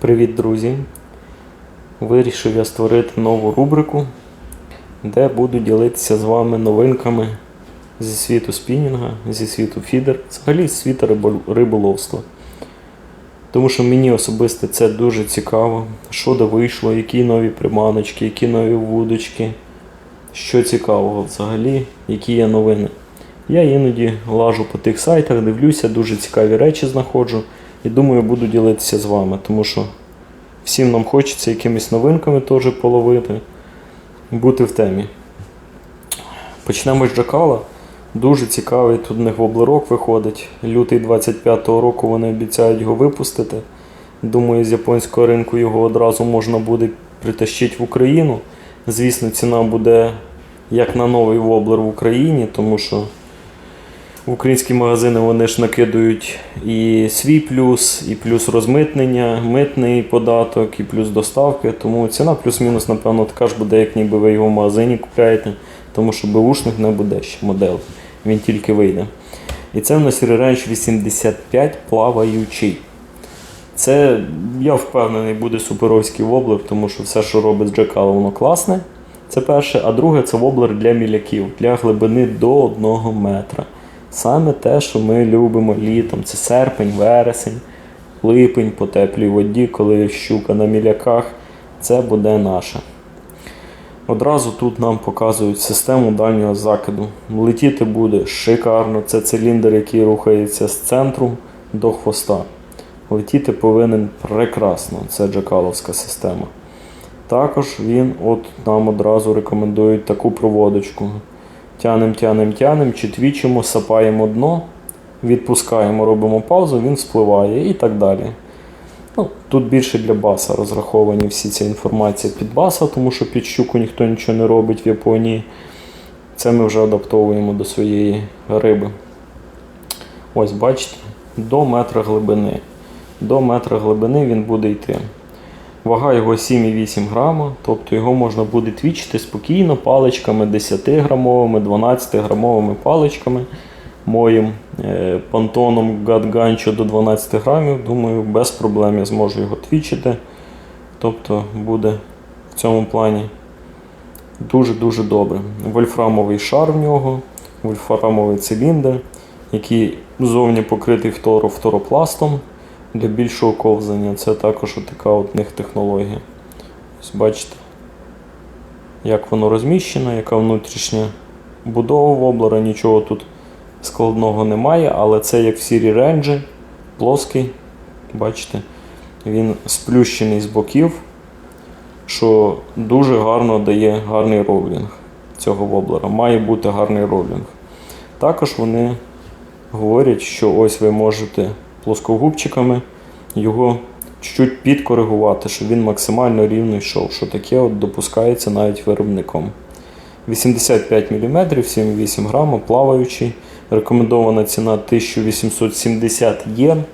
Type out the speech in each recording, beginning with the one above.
Привіт, друзі! Вирішив я створити нову рубрику, де буду ділитися з вами новинками зі світу спінінга, зі світу фідер, взагалі з світу риболовства. Тому що мені особисто це дуже цікаво, що де вийшло, які нові приманочки, які нові вудочки, що цікавого взагалі, які є новини. Я іноді лажу по тих сайтах, дивлюся, дуже цікаві речі знаходжу і думаю, буду ділитися з вами, тому що всім нам хочеться якимись новинками теж половити, бути в темі. Почнемо з Джакала. Дуже цікавий тут в них воблерок виходить. Лютий 25-го року вони обіцяють його випустити. Думаю, з японського ринку його одразу можна буде притащити в Україну. Звісно, ціна буде як на новий воблер в Україні, тому що українські магазини вони ж накидують і свій плюс, і плюс розмитнення, митний податок, і плюс доставки. Тому ціна плюс-мінус, напевно, така ж буде, як ніби ви його в магазині купляєте, тому що беушник не буде ще модель. Він тільки вийде. І це в нас Range 85 плаваючий. Це, я впевнений, буде суперовський воблер, тому що все, що робить з Джекала, воно класне. Це перше. А друге це воблер для міляків, для глибини до 1 метра. Саме те, що ми любимо літом. Це серпень, вересень, липень по теплій воді, коли щука на міляках. Це буде наше. Одразу тут нам показують систему дальнього закиду. Летіти буде шикарно. Це циліндр, який рухається з центру до хвоста. Летіти повинен прекрасно. Це джакаловська система. Також він от нам одразу рекомендують таку проводочку. Тянем, тянем, тянем, читвічимо, сапаємо дно, відпускаємо, робимо паузу, він спливає і так далі. Ну, тут більше для баса розраховані всі ця інформація під баса, тому що під щуку ніхто нічого не робить в Японії. Це ми вже адаптовуємо до своєї риби. Ось, бачите, до метра глибини. До метра глибини він буде йти. Вага його 7,8 грама, тобто його можна буде твічити спокійно паличками 10-грамовими, 12-грамовими паличками. Моїм е, понтоном Гадганчо до 12 грамів. Думаю, без проблем я зможу його твічити. Тобто буде в цьому плані дуже-дуже добре. Вольфрамовий шар в нього, вольфрамовий циліндр, який зовні покритий фторо фторопластом для більшого ковзання. Це також така от них технологія. Ось бачите, як воно розміщено, яка внутрішня будова воблера, нічого тут складного немає, але це як в сірі ренджі, плоский. Бачите, він сплющений з боків, що дуже гарно дає гарний роулінг цього воблера. Має бути гарний роулінг. Також вони говорять, що ось ви можете плоскогубчиками його чуть-чуть підкоригувати, щоб він максимально рівно йшов, що таке от допускається навіть виробником. 85 мм, 7,8 грама, плаваючий. Рекомендована ціна 1870 єн.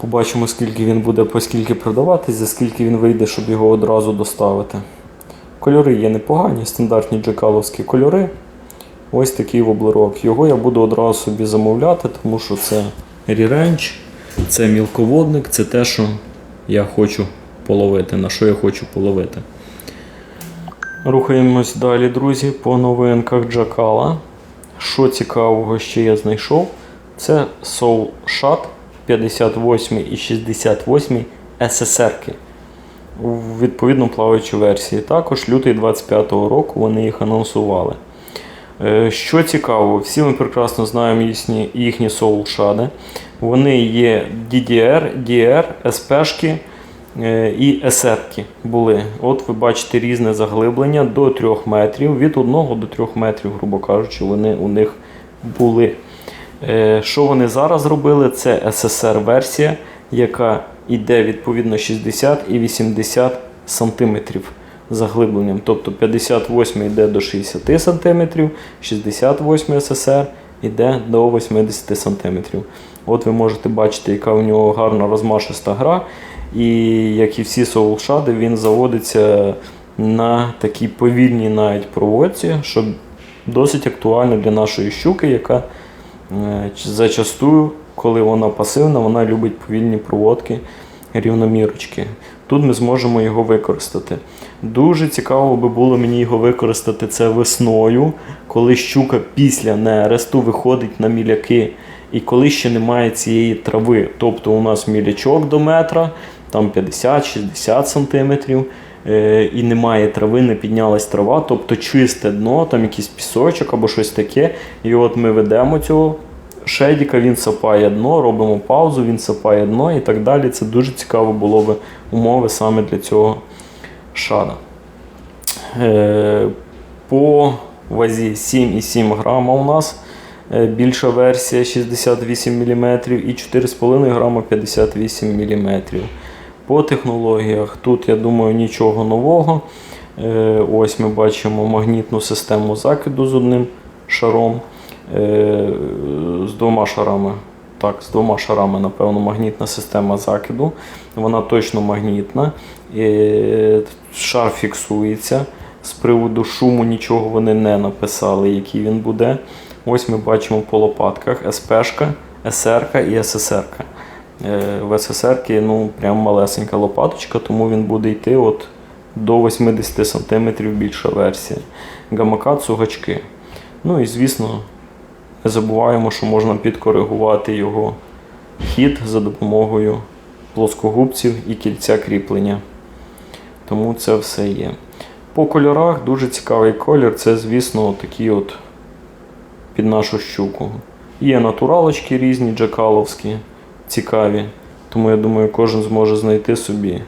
Побачимо, скільки він буде, по скільки продаватись, за скільки він вийде, щоб його одразу доставити. Кольори є непогані, стандартні джекаловські кольори. Ось такий воблерок. Його я буду одразу собі замовляти, тому що це ріренч, це мілководник, це те, що я хочу половити, на що я хочу половити. Рухаємось далі, друзі, по новинках Джакала. Що цікавого ще я знайшов, це Soul Shot 58 і 68 SSR-ки. У відповідно плаваючій версії. Також лютий 25-го року вони їх анонсували. Е, Що цікаво, всі ми прекрасно знаємо їхні, їхні соул-шади. Вони є DDR, DR, SP-шки е, і SR-ки були. От ви бачите різне заглиблення до 3 метрів, від 1 до 3 метрів, грубо кажучи, вони у них були. Е, Що вони зараз зробили? Це SSR-версія, яка йде відповідно 60 і 80 сантиметрів заглибленням. Тобто 58 йде до 60 см, 68 ССР йде до 80 см. От ви можете бачити, яка у нього гарна розмашиста гра. І як і всі соулшади, він заводиться на такій повільній навіть проводці, що досить актуально для нашої щуки, яка е, зачастую, коли вона пасивна, вона любить повільні проводки рівномірочки. Тут ми зможемо його використати. Дуже цікаво би було мені його використати це весною, коли щука після нересту виходить на міляки, і коли ще немає цієї трави. Тобто у нас мілячок до метра, там 50-60 сантиметрів, е, і немає трави, не піднялась трава, тобто чисте дно, там якийсь пісочок або щось таке. І от ми ведемо цього шедіка, він сапає дно, робимо паузу, він сапає дно і так далі. Це дуже цікаво було би умови саме для цього шада. Е, По вазі 7,7 грама у нас е, більша версія 68 мм і 4,5 грама 58 мм. По технологіях тут, я думаю, нічого нового. Е, Ось ми бачимо магнітну систему закиду з одним шаром, з двома шарами. Так, з двома шарами, напевно, магнітна система закиду. Вона точно магнітна. Е, Шар фіксується. З приводу шуму нічого вони не написали, який він буде. Ось ми бачимо по лопатках СПшка, СРК і ССРК. Е, В ССР ну, прям малесенька лопаточка, тому він буде йти от до 80 см більша версія. Гамакацу гачки. Ну і звісно, не забуваємо, що можна підкоригувати його хід за допомогою плоскогубців і кільця кріплення. Тому це все є. По кольорах дуже цікавий колір. Це, звісно, такі от під нашу щуку. Є натуралочки різні, джакаловські, цікаві. Тому я думаю, кожен зможе знайти собі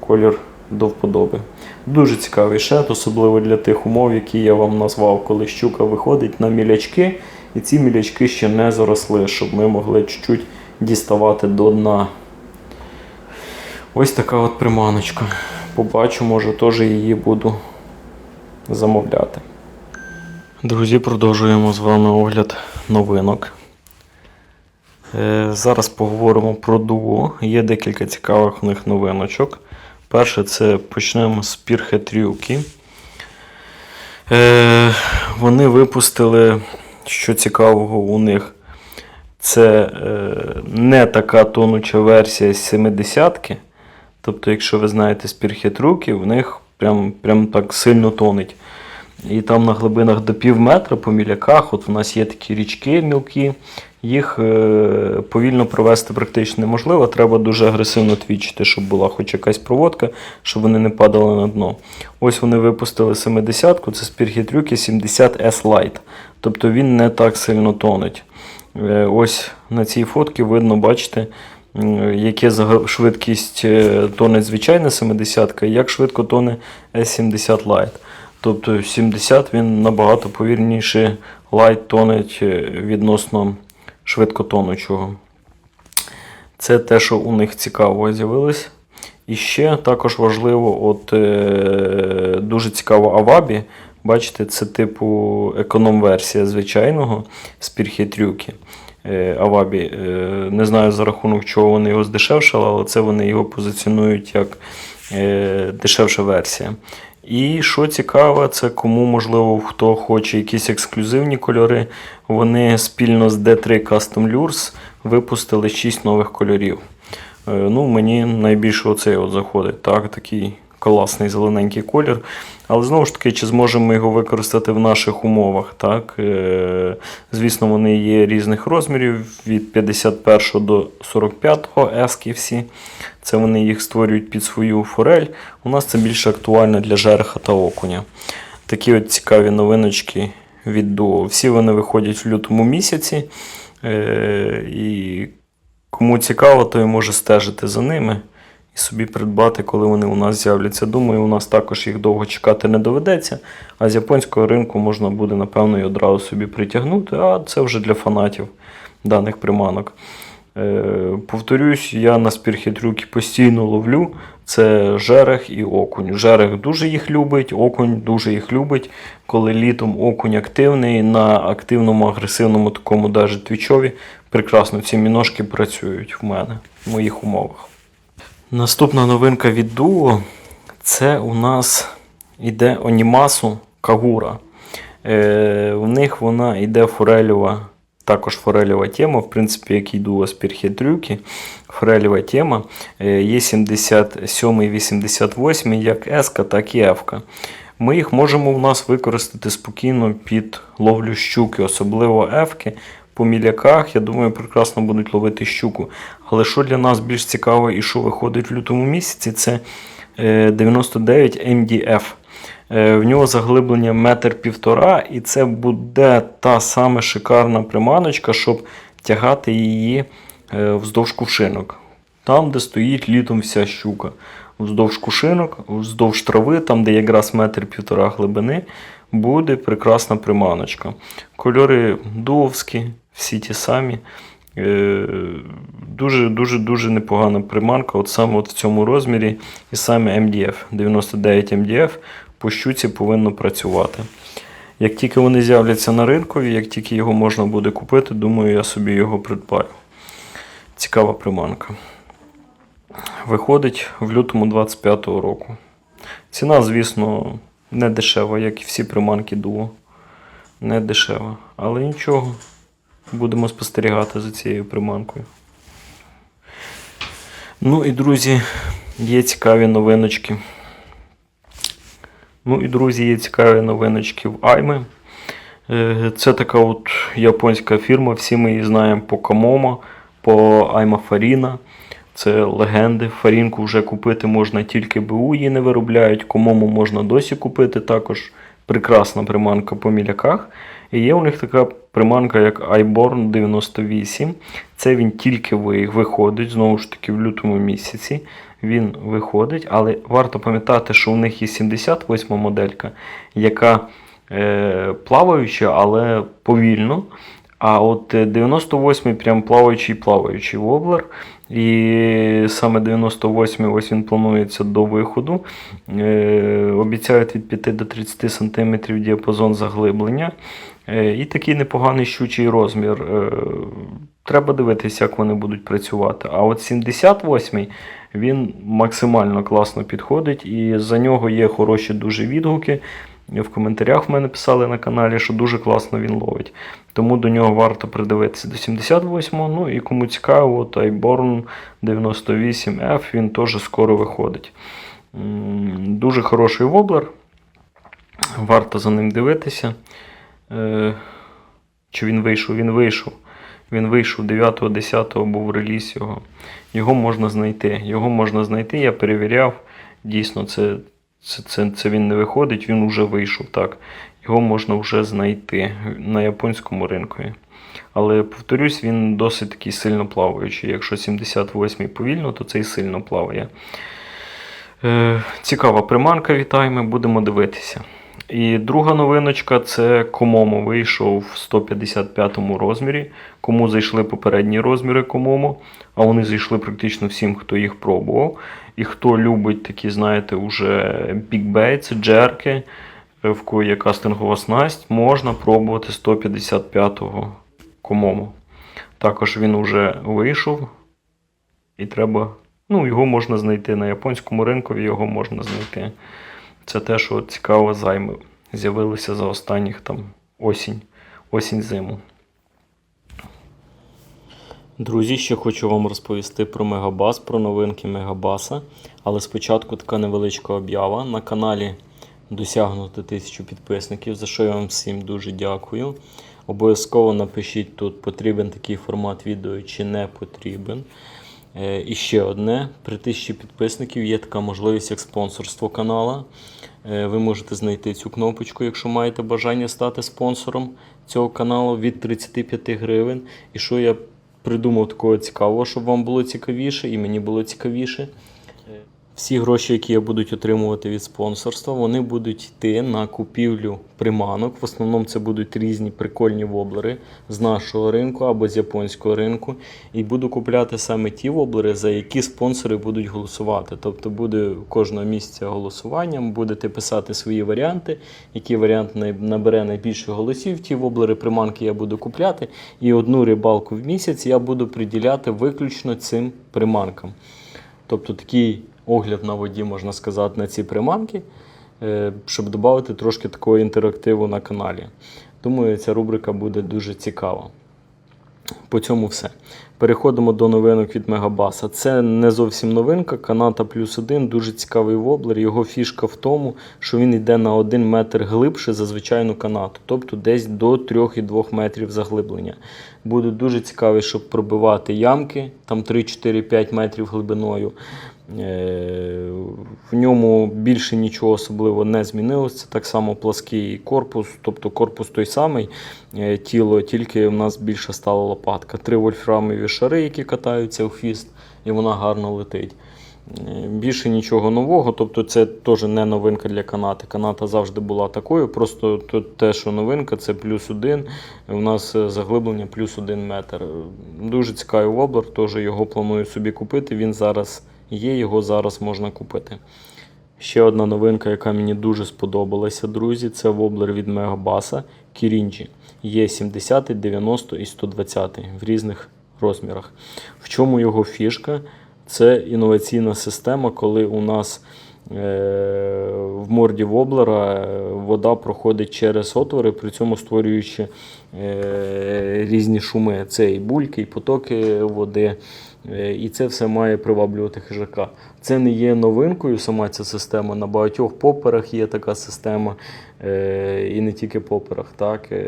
колір до вподоби. Дуже цікавий шет, особливо для тих умов, які я вам назвав, коли щука виходить на мілячки, і ці мілячки ще не заросли, щоб ми могли чуть-чуть діставати до дна. Ось така от приманочка. Побачу, може теж її буду замовляти. Друзі, продовжуємо з вами огляд новинок. Е, Зараз поговоримо про дуо. Є декілька цікавих в них новиночок. Перше, це почнемо з пірхетрюки. Е, Вони випустили, що цікавого у них, це е, не така тонуча версія з 70-ки. Тобто, якщо ви знаєте спірхетруки, в них прям, прям так сильно тонуть. І там на глибинах до пів метра по міляках, от у нас є такі річки мілкі, їх е, повільно провести практично неможливо. Треба дуже агресивно твічити, щоб була хоч якась проводка, щоб вони не падали на дно. Ось вони випустили 70-ку, це спірхітрюки 70S Lite. Тобто він не так сильно тонуть. Е, ось на цій фотці видно, бачите, яке швидкість е, тоне звичайна 70-ка, і як швидко тоне S70 Lite. Тобто 70 він набагато повільніше лайт тонеть е, відносно швидкотонучого. Це те, що у них цікаво з'явилось. І ще також важливо, от е, дуже цікаво Авабі. Бачите, це типу економ-версія звичайного спірхітрюки. Е, Авабі. Е, не знаю за рахунок чого вони його здешевшили, але це вони його позиціонують як е, дешевша версія. І що цікаво, це кому, можливо, хто хоче якісь ексклюзивні кольори, вони спільно з D3 Custom Lures випустили 6 нових кольорів. Е, Ну, мені найбільше оцей от заходить. Так, такий класний зелененький колір. Але знову ж таки, чи зможемо ми його використати в наших умовах? Так? Е, Звісно, вони є різних розмірів від 51 до 45 ески всі. Це вони їх створюють під свою форель. У нас це більше актуально для жереха та окуня. Такі от цікаві новиночки від Duo. Всі вони виходять в лютому місяці. Е, і кому цікаво, той може стежити за ними собі придбати, коли вони у нас з'являться. Думаю, у нас також їх довго чекати не доведеться. А з японського ринку можна буде, напевно, і одразу собі притягнути. А це вже для фанатів даних приманок. Е, повторюсь, я на спірхітрюки постійно ловлю. Це жерех і окунь. Жерех дуже їх любить, окунь дуже їх любить. Коли літом окунь активний, на активному, агресивному такому даже твічові, прекрасно ці міножки працюють в мене в моїх умовах. Наступна новинка від Duo це у нас іде Онімасу Кагура. Е, в них вона йде форельова також форельова тема, в принципі, як і дуо Спірхідрюки. Форельова тема. Е, Є 77 і 88, як S, так і F. Ми їх можемо в нас використати спокійно під ловлю щуки, особливо F. По міляках, я думаю, прекрасно будуть ловити щуку. Але що для нас більш цікаво і що виходить в лютому місяці, це е, 99 MDF. Е, В нього заглиблення метр півтора, і це буде та саме шикарна приманочка, щоб тягати її е, вздовж кувшинок. Там, де стоїть літом вся щука. Вздовж кушинок, вздовж трави, там, де якраз метр півтора глибини, буде прекрасна приманочка. Кольори дуовські, всі ті самі. Е, Дуже дуже дуже непогана приманка, от саме от в цьому розмірі, і саме MDF. 99 MDF по щуці повинно працювати. Як тільки вони з'являться на ринку, як тільки його можна буде купити, думаю, я собі його придбаю. Цікава приманка. Виходить в лютому 25-го року. Ціна, звісно, не дешева, як і всі приманки дуо. Не дешева. Але нічого. Будемо спостерігати за цією приманкою. Ну і друзі, є цікаві новиночки. Ну і друзі, є цікаві новиночки в Айме. Е, Це така от японська фірма, всі ми її знаємо по Камомо, по Айма Фаріна. Це легенди. Фарінку вже купити можна тільки БУ, її не виробляють. Комому можна досі купити також. Прекрасна приманка по міляках. І є у них така приманка, як iBorn 98. Це він тільки виходить, знову ж таки, в лютому місяці. Він виходить, але варто пам'ятати, що у них є 78 моделька, яка е, плаваюча, але повільно. А от е, 98-й прям плаваючий плаваючий воблер. І саме 98-й ось він планується до виходу. Е, обіцяють від 5 до 30 см діапазон заглиблення. Е, і такий непоганий щучий розмір. Е, треба дивитися, як вони будуть працювати. А от 78-й він максимально класно підходить, і за нього є хороші дуже відгуки. В коментарях в мене писали на каналі, що дуже класно він ловить. Тому до нього варто придивитися до 78-го. Ну і кому цікаво, iBorn 98F він теж скоро виходить. Дуже хороший воблер. Варто за ним дивитися. Е, Чи він вийшов? Він вийшов. Він вийшов 9-10 був реліз його. Його можна знайти. Його можна знайти, я перевіряв. Дійсно, це, це, це, це він не виходить, він вже вийшов. так. Його можна вже знайти на японському ринку. Але повторюсь, він досить такий сильно плаваючий. Якщо 78 повільно, то цей сильно плаває. Е, цікава приманка, вітаємо, будемо дивитися. І друга новиночка це Комомо вийшов в 155 розмірі. Кому зайшли попередні розміри Комомо, а вони зайшли практично всім, хто їх пробував. І хто любить такі, знаєте, уже бікбейтс, джерки, в кої є кастингова снасть, можна пробувати 155-го Комомо. Також він вже вийшов. І треба. Ну, його можна знайти на японському ринку, його можна знайти. Це те, що цікаво займи з'явилося за останніх там осінь, осінь-зиму. Друзі, ще хочу вам розповісти про Мегабас, про новинки Мегабаса. Але спочатку така невеличка об'ява. На каналі досягнути тисячу підписників, за що я вам всім дуже дякую. Обов'язково напишіть тут, потрібен такий формат відео чи не потрібен. Е, І ще одне: при тисячі підписників є така можливість як спонсорство канала. Е, Ви можете знайти цю кнопочку, якщо маєте бажання стати спонсором цього каналу від 35 гривень. І що я придумав такого цікавого, щоб вам було цікавіше і мені було цікавіше. Всі гроші, які я будуть отримувати від спонсорства, вони будуть йти на купівлю приманок. В основному це будуть різні прикольні воблери з нашого ринку або з японського ринку. І буду купляти саме ті воблери, за які спонсори будуть голосувати. Тобто буде кожного місяця голосування, будете писати свої варіанти, який варіант набере найбільше голосів. Ті воблери приманки я буду купляти. І одну рибалку в місяць я буду приділяти виключно цим приманкам. Тобто такий огляд на воді, можна сказати, на ці приманки, е, щоб додати трошки такого інтерактиву на каналі. Думаю, ця рубрика буде дуже цікава. По цьому все. Переходимо до новинок від Мегабаса. Це не зовсім новинка. Каната плюс один, дуже цікавий воблер. Його фішка в тому, що він йде на 1 метр глибше за звичайну канату, тобто десь до 3,2 метрів заглиблення. Буде дуже цікавий, щоб пробивати ямки, там 3-4-5 метрів глибиною. Е, В ньому більше нічого особливо не змінилося. Це так само плаский корпус, тобто корпус той самий, е, тіло, тільки в нас більше стала лопатка. Три вольфрамові шари, які катаються у хвіст, і вона гарно летить. Е, Більше нічого нового, тобто це теж не новинка для канати. Каната завжди була такою. Просто те, що новинка, це плюс один. У нас заглиблення плюс один метр. Дуже цікавий воблер, теж його планую собі купити. Він зараз є, його зараз можна купити. Ще одна новинка, яка мені дуже сподобалася, друзі, це воблер від Мегабаса Кірінджі. Є 70, 90 і 120 в різних розмірах. В чому його фішка? Це інноваційна система, коли у нас в морді воблера е, вода проходить через отвори, при цьому створюючи е, різні шуми. Це і бульки, і потоки води. Е, І це все має приваблювати хижака. Це не є новинкою, сама ця система. На багатьох поперах є така система, е, і не тільки поперах. Так? Е,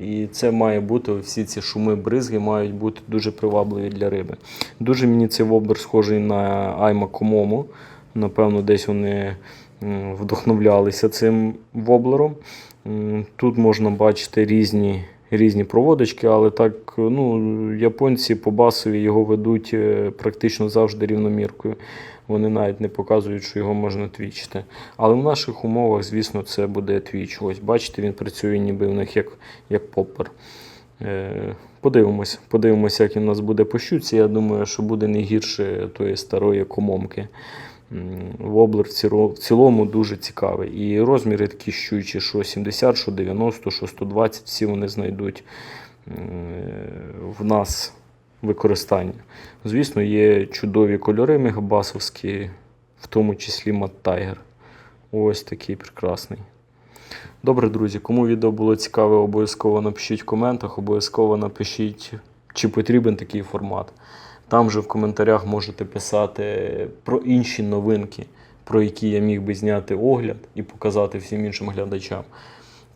І це має бути, всі ці шуми, бризги мають бути дуже привабливі для риби. Дуже мені цей воблер схожий на Айма Комому. Напевно, десь вони вдохновлялися цим воблером. Тут можна бачити різні, різні проводочки, але так, ну, японці по басові його ведуть е, практично завжди рівноміркою. Вони навіть не показують, що його можна твічити. Але в наших умовах, звісно, це буде твіч. Ось бачите, він працює ніби в них як, як поппер. Е, Подивимось, подивимося, як він у нас буде по щуці. Я думаю, що буде не гірше тої старої комомки. Воблер в цілому дуже цікавий. І розміри такі щучі, що 70, що 90, що 120, всі вони знайдуть в нас використання. Звісно, є чудові кольори мегабасовські, в тому числі Tiger. Ось такий прекрасний. Добре, друзі, кому відео було цікаве, обов'язково напишіть в коментах, обов'язково напишіть, чи потрібен такий формат. Там же в коментарях можете писати про інші новинки, про які я міг би зняти огляд і показати всім іншим глядачам.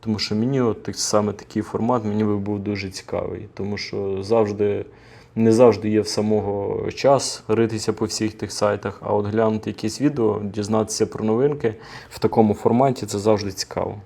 Тому що мені от саме такий формат мені би був дуже цікавий. Тому що завжди, не завжди є в самого час ритися по всіх тих сайтах, а от глянути якісь відео, дізнатися про новинки в такому форматі це завжди цікаво.